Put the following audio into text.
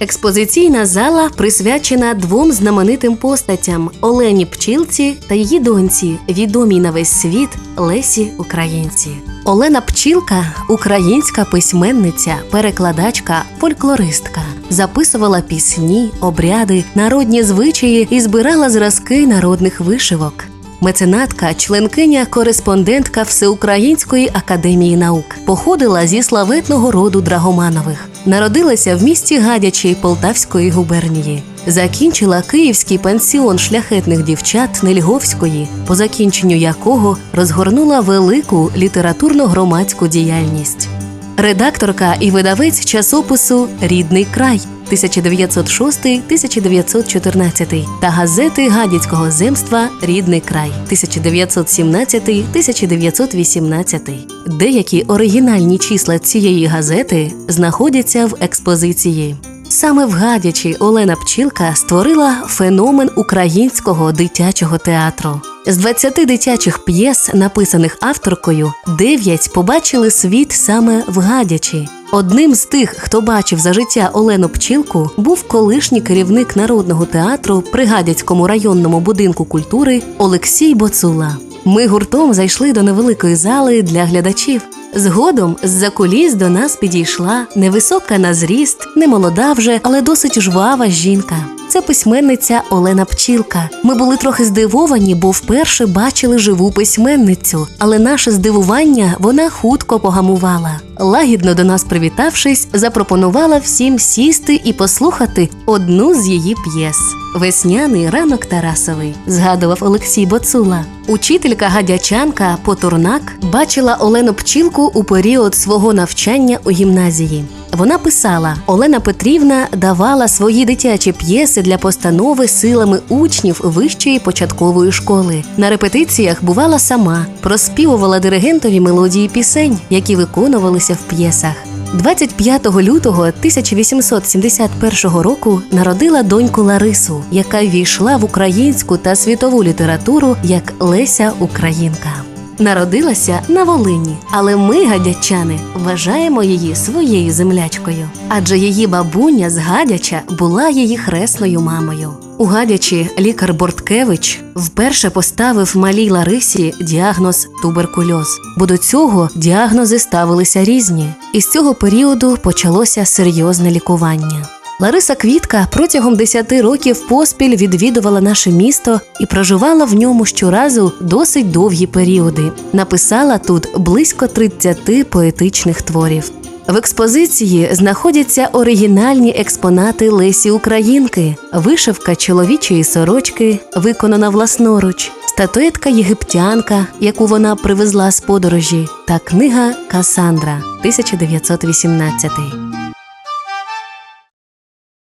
Експозиційна зала присвячена двом знаменитим постатям Олені Пчілці та її доньці, відомій на весь світ Лесі Українці. Олена Пчілка українська письменниця, перекладачка, фольклористка. Записувала пісні, обряди, народні звичаї і збирала зразки народних вишивок. Меценатка, членкиня, кореспондентка Всеукраїнської академії наук, походила зі славетного роду Драгоманових. Народилася в місті Гадячі Полтавської губернії. Закінчила Київський пансіон шляхетних дівчат Нельговської, по закінченню якого розгорнула велику літературно-громадську діяльність. Редакторка і видавець часопису Рідний край 1906-1914 та газети Гадяцького земства Рідний край 1917-1918. Деякі оригінальні числа цієї газети знаходяться в експозиції. Саме в Гадячі Олена Пчілка створила феномен українського дитячого театру. З 20 дитячих п'єс, написаних авторкою, 9 побачили світ саме в Гадячі. Одним з тих, хто бачив за життя Олену Пчілку, був колишній керівник народного театру при Гадяцькому районному будинку культури Олексій Боцула. Ми гуртом зайшли до невеликої зали для глядачів. Згодом з-за куліс до нас підійшла невисока на зріст, немолода вже, але досить жвава жінка. Це письменниця Олена Пчілка. Ми були трохи здивовані, бо вперше бачили живу письменницю, але наше здивування вона хутко погамувала. Лагідно до нас привітавшись, запропонувала всім сісти і послухати одну з її п'єс. Весняний ранок Тарасовий, згадував Олексій Боцула. Учителька гадячанка Потурнак бачила Олену Пчілку у період свого навчання у гімназії. Вона писала: Олена Петрівна давала свої дитячі п'єси для постанови силами учнів вищої початкової школи. На репетиціях бувала сама, проспівувала диригентові мелодії пісень, які виконувалися в п'єсах. 25 лютого 1871 року народила доньку Ларису, яка війшла в українську та світову літературу як Леся Українка. Народилася на Волині, але ми, гадячани, вважаємо її своєю землячкою, адже її бабуня з Гадяча була її хресною мамою. У Гадячі лікар Борткевич вперше поставив малій Ларисі діагноз туберкульоз, бо до цього діагнози ставилися різні, і з цього періоду почалося серйозне лікування. Лариса Квітка протягом 10 років поспіль відвідувала наше місто і проживала в ньому щоразу досить довгі періоди. Написала тут близько 30 поетичних творів. В експозиції знаходяться оригінальні експонати Лесі Українки, вишивка чоловічої сорочки, виконана власноруч, статуетка єгиптянка, яку вона привезла з подорожі, та книга Касандра 1918.